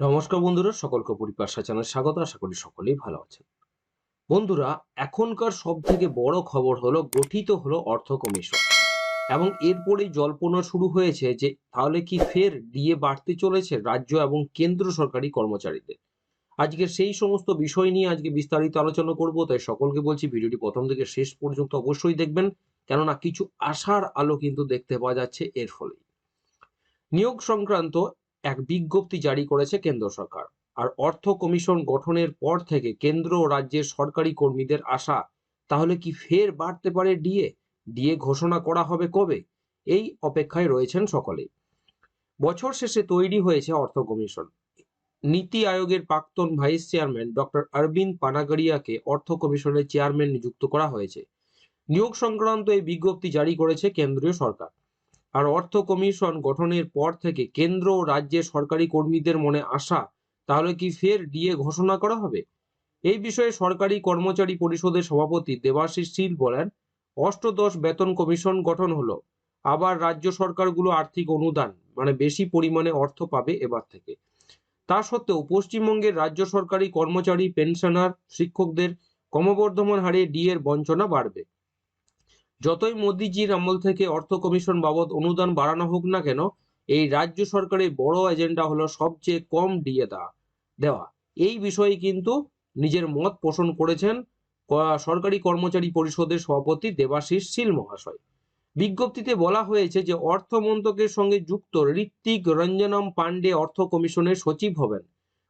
নমস্কার বন্ধুরা সকলকে পরিপাশা চ্যানেল স্বাগত, আশা করি সকলেই ভালো আছেন। বন্ধুরা, এখনকার সব থেকে বড় খবর হলো, গঠিত হলো অর্থ কমিশন। এবং এরপরেই জল্পনা শুরু হয়েছে যে, তাহলে কি ফের ডিএ বাড়তে চলেছে রাজ্য এবং কেন্দ্র সরকারি কর্মচারীদের? আজকে সেই সমস্ত বিষয় নিয়ে আজকে বিস্তারিত আলোচনা করব, তাই সকলকে বলছি, ভিডিওটি প্রথম থেকে শেষ পর্যন্ত অবশ্যই দেখবেন, কেননা কিছু আশার আলো কিন্তু দেখতে পাওয়া যাচ্ছে এর ফলে নিয়োগ সংক্রান্ত এক বিজ্ঞপ্তি জারি করেছে কেন্দ্র সরকার। আর অর্থ কমিশন গঠনের পর থেকে কেন্দ্র ও রাজ্যের সরকারি কর্মীদের আশা, তাহলে কি ফের বাড়তে পারে ডিএ? ডিএ ঘোষণা করা হবে কবে? এই অপেক্ষায় রয়েছেন সকলে। বছর শেষে তৈরি হয়েছে অর্থ কমিশন। নীতি আয়োগের প্রাক্তন ভাইস চেয়ারম্যান ডক্টর অরবিন্দ পানাগড়িয়াকে অর্থ কমিশনের চেয়ারম্যান নিযুক্ত করা হয়েছে। নিয়োগ সংক্রান্ত এই বিজ্ঞপ্তি জারি করেছে কেন্দ্রীয় সরকার। আর অর্থ কমিশন গঠনের পর থেকে কেন্দ্র ও রাজ্যের সরকারি কর্মীদের মনে আশা, তাহলে কি ফের ডিএ ঘোষণা করা হবে? এই বিষয়ে সরকারি কর্মচারী পরিষদের সভাপতি দেবাশিস শীল বলেন, অষ্টদশ বেতন কমিশন গঠন হলো। আবার রাজ্য সরকারগুলো আর্থিক অনুদান মানে বেশি পরিমাণে অর্থ পাবে এবার থেকে। তা সত্ত্বেও পশ্চিমবঙ্গের রাজ্য সরকারি কর্মচারী, পেনশনার, শিক্ষকদের ক্রমবর্ধমান হারে ডিএর বঞ্চনা বাড়বে। যতই মোদিজির আমল থেকে অর্থ কমিশন বাবদ অনুদান বাড়ানো হোক না কেন, এই রাজ্য সরকারের বড় এজেন্ডা হলো সবচেয়ে কম ডিএ দেওয়া। এই বিষয়ে কিন্তু নিজের মত পোষণ করেছেন সরকারি কর্মচারী পরিষদের সভাপতি দেবাশিস শীল মহাশয়। বিজ্ঞপ্তিতে বলা হয়েছে যে অর্থ মন্ত্রকের সঙ্গে যুক্ত ঋত্বিক রঞ্জনম পান্ডে অর্থ কমিশনের সচিব হবেন।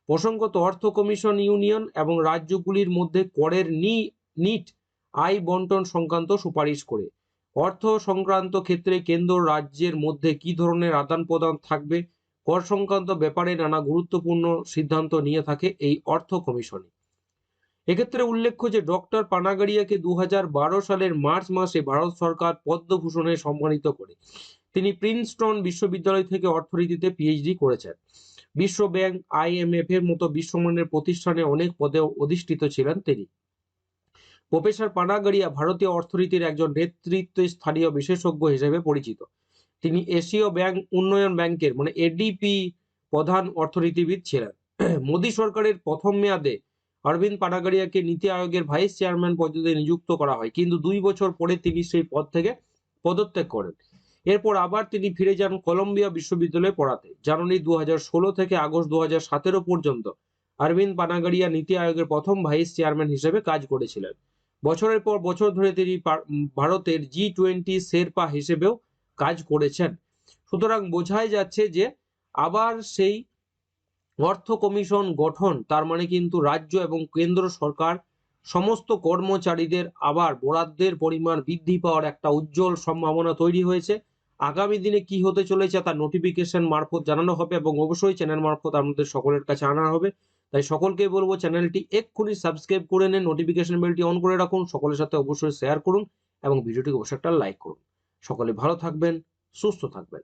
প্রসঙ্গত অর্থ কমিশন ইউনিয়ন এবং রাজ্যগুলির মধ্যে করের নি, নিট আয় বন্টন সংক্রান্ত সুপারিশ করে। অর্থ সংক্রান্ত ক্ষেত্রে কেন্দ্র রাজ্যের মধ্যে কি ধরনের আদান প্রদান থাকবে? কর সংক্রান্ত ব্যাপারে নানা গুরুত্বপূর্ণ সিদ্ধান্ত নিয়ে থাকে এই অর্থ কমিশনে। এক্ষেত্রে উল্লেখ্য যে ডক্টর পানাগাড়িয়াকে দু সালের মার্চ মাসে ভারত সরকার পদ্মভূষণে সম্মানিত করে। তিনি প্রিন্সটন বিশ্ববিদ্যালয় থেকে অর্থনীতিতে পিএইচডি করেছেন। বিশ্ব ব্যাংক আইএমএফ এর মতো বিশ্বমানের প্রতিষ্ঠানে অনেক পদে অধিষ্ঠিত ছিলেন তিনি। প্রফেসর পানাগড়িয়া ভারতীয় অর্থনীতির একজন নেতৃত্ব স্থানীয় বিশেষজ্ঞ হিসেবে পরিচিত। তিনি এশীয় ব্যাংক উন্নয়ন ব্যাংকের মানে এডিপি প্রধান অর্থনীতিবিদ ছিলেন। মোদী সরকারের প্রথম মেয়াদে অরবিন্দ পানাগড়িয়াকে নীতি আয়োগের ভাইস চেয়ারম্যান পদে নিযুক্ত করা হয়, কিন্তু দুই বছর পরে তিনি সেই পদ থেকে পদত্যাগ করেন। এরপর আবার তিনি ফিরে যান কলম্বিয়া বিশ্ববিদ্যালয়ে পড়াতে। জানুয়ারি দু হাজার ষোলো থেকে আগস্ট দু হাজার সতেরো পর্যন্ত অরবিন্দ পানাগড়িয়া নীতি আয়োগের প্রথম ভাইস চেয়ারম্যান হিসেবে কাজ করেছিলেন। বছরের পর বছর ধরে তিনি ভারতের জি টোয়েন্টি শেরপা হিসেবেও কাজ করেছেন। সুতরাং বোঝাই যাচ্ছে যে আবার সেই অর্থ কমিশন গঠন, তার মানে কিন্তু রাজ্য এবং কেন্দ্র সরকার সমস্ত কর্মচারীদের আবার বরাদ্দের পরিমাণ বৃদ্ধি পাওয়ার একটা উজ্জ্বল সম্ভাবনা তৈরি হয়েছে। আগামী দিনে কি হতে চলেছে তার নোটিফিকেশন মারফত জানানো হবে এবং অবশ্যই চ্যানেল মারফত আমাদের সকলের কাছে আনা হবে। তাই সকলকে বলব চ্যানেলটি এক্ষুনি সাবস্ক্রাইব করে নিন নোটিফিকেশন বেলটি অন করে রাখুন, সকলের সাথে অবশ্যই শেয়ার করুন এবং ভিডিওটিকে অবশ্যই একটা লাইক করুন। সকলে ভালো থাকবেন, সুস্থ থাকবেন।